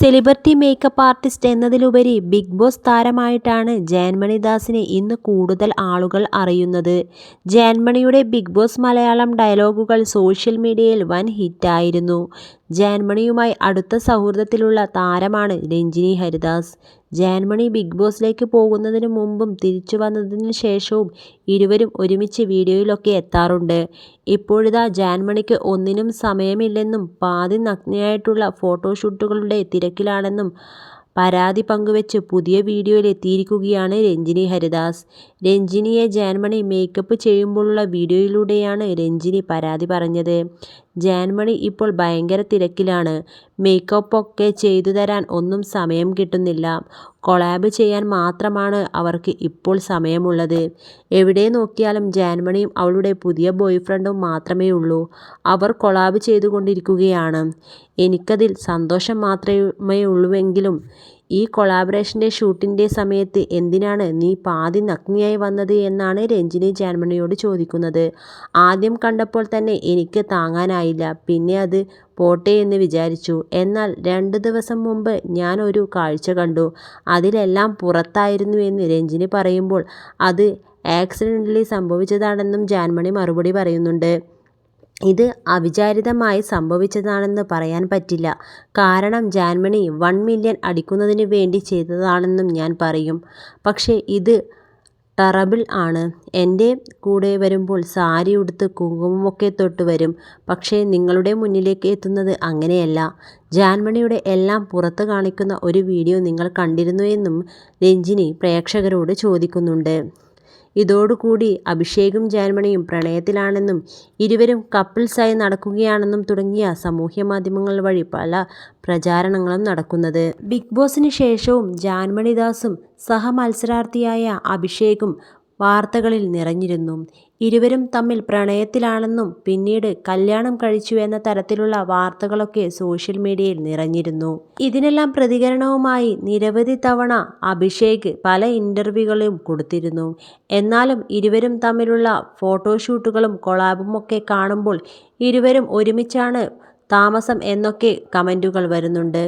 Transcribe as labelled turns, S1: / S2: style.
S1: Celebrity makeup artist എന്നതിലുപരി big boss താരമായിട്ടാണ് ജാൻമണിദാസിനെ ഇന്ന് കൂടുതൽ ആളുകൾ അറിയുന്നത്. ജാൻമണിയുടെ ബിഗ് ബോസ് മലയാളം ഡയലോഗുകൾ സോഷ്യൽ മീഡിയയിൽ വൻ ഹിറ്റായിരുന്നു. ജാൻമണിയുമായി അടുത്ത സൗഹൃദത്തിലുള്ള താരമാണ് രഞ്ജിനി ഹരിദാസ്. ജാൻമണി ബിഗ് ബോസിലേക്ക് പോകുന്നതിന് മുമ്പും തിരിച്ചു വന്നതിനു ശേഷവും ഇരുവരും ഒരുമിച്ച് വീഡിയോയിലൊക്കെ എത്താറുണ്ട്. ഇപ്പോഴിതാ ജാൻമണിക്ക് ഒന്നിനും സമയമില്ലെന്നും പാതി നഗ്നയായിട്ടുള്ള ഫോട്ടോഷൂട്ടുകളുടെ തിരക്കിലാണെന്നും പരാതി പങ്കുവെച്ച് പുതിയ വീഡിയോയിൽ എത്തിയിരിക്കുകയാണ് രഞ്ജിനി ഹരിദാസ്. രഞ്ജിനിയെ ജാൻമണി മേക്കപ്പ് ചെയ്യുമ്പോഴുള്ള വീഡിയോയിലൂടെയാണ് രഞ്ജിനി പരാതി പറഞ്ഞത്. ജാൻമണി ഇപ്പോൾ ഭയങ്കര തിരക്കിലാണ്. മേക്കപ്പൊക്കെ ചെയ്തുതരാൻ ഒന്നും സമയം കിട്ടുന്നില്ല. കൊളാബ് ചെയ്യാൻ മാത്രമാണ് അവർക്ക് ഇപ്പോൾ സമയമുള്ളത്. എവിടെ നോക്കിയാലും ജാൻമണിയും അവളുടെ പുതിയ ബോയ്ഫ്രണ്ടും മാത്രമേയുള്ളൂ. അവർ കൊളാബ് ചെയ്തുകൊണ്ടിരിക്കുകയാണ്. എനിക്കതിൽ സന്തോഷം മാത്രമേ മാത്രമേയുള്ളൂവെങ്കിലും ഈ കൊളാബറേഷന്റെ ഷൂട്ടിന്റെ സമയത്ത് എന്തിനാണ് നീ പാതി നഗ്നയായി വന്നത് എന്നാണ് രഞ്ജിനി ജാൻമണിയോട് ചോദിക്കുന്നത്. ആദ്യം കണ്ടപ്പോൾ തന്നെ എനിക്ക് താങ്ങാനായില്ല. പിന്നെ അത് പോട്ടെ എന്ന് വിചാരിച്ചു. എന്നാൽ രണ്ട് ദിവസം മുമ്പ് ഞാൻ ഒരു കാഴ്ച കണ്ടു. അതിലെല്ലാം പുറത്തായിരുന്നു എന്ന് രഞ്ജിനി പറയുമ്പോൾ അത് ആക്സിഡന്റലി സംഭവിച്ചതാണെന്നും ജാൻമണി മറുപടി പറയുന്നുണ്ട്. ഇത് അവിചാരിതമായി സംഭവിച്ചതാണെന്ന് പറയാൻ പറ്റില്ല. കാരണം ജാൻമണി വൺ മില്യൺ അടിക്കുന്നതിന് വേണ്ടി ചെയ്തതാണെന്നും ഞാൻ പറയും. പക്ഷേ ഇത് ടറബിൾ ആണ്. എന്റെ കൂടെ വരുമ്പോൾ സാരി ഉടുത്ത് കുങ്കുമമൊക്കെ തൊട്ട് വരും. പക്ഷേ നിങ്ങളുടെ മുന്നിലേക്ക് എത്തുന്നത് അങ്ങനെയല്ല. ജാൻമണിയുടെ എല്ലാം പുറത്ത് കാണിക്കുന്ന ഒരു വീഡിയോ നിങ്ങൾ കണ്ടിരുന്നു എന്നും രഞ്ജിനി പ്രേക്ഷകരോട് ചോദിക്കുന്നുണ്ട്. ഇതോടുകൂടി അഭിഷേകും ജാൻമണിയും പ്രണയത്തിലാണെന്നും ഇരുവരും കപ്പിൾസായി നടക്കുകയാണെന്നും തുടങ്ങിയ സാമൂഹ്യമാധ്യമങ്ങൾ വഴി പല പ്രചാരണങ്ങളും നടക്കുന്നത്. ബിഗ് ബോസിന് ശേഷവും ജാൻമണി ദാസും സഹമത്സരാർഥിയായ അഭിഷേകും വാർത്തകളിൽ നിറഞ്ഞിരുന്നു. ഇരുവരും തമ്മിൽ പ്രണയത്തിലാണെന്നും പിന്നീട് കല്യാണം കഴിച്ചു എന്ന തരത്തിലുള്ള വാർത്തകളൊക്കെ സോഷ്യൽ മീഡിയയിൽ നിറഞ്ഞിരുന്നു. ഇതിനെല്ലാം പ്രതികരണവുമായി നിരവധി തവണ അഭിഷേക് പല ഇന്റർവ്യൂകളും കൊടുത്തിരുന്നു. എന്നാലും ഇരുവരും തമ്മിലുള്ള ഫോട്ടോഷൂട്ടുകളും കൊളാബുമൊക്കെ കാണുമ്പോൾ ഇരുവരും ഒരുമിച്ചാണ് താമസം എന്നൊക്കെ കമന്റുകൾ വരുന്നുണ്ട്.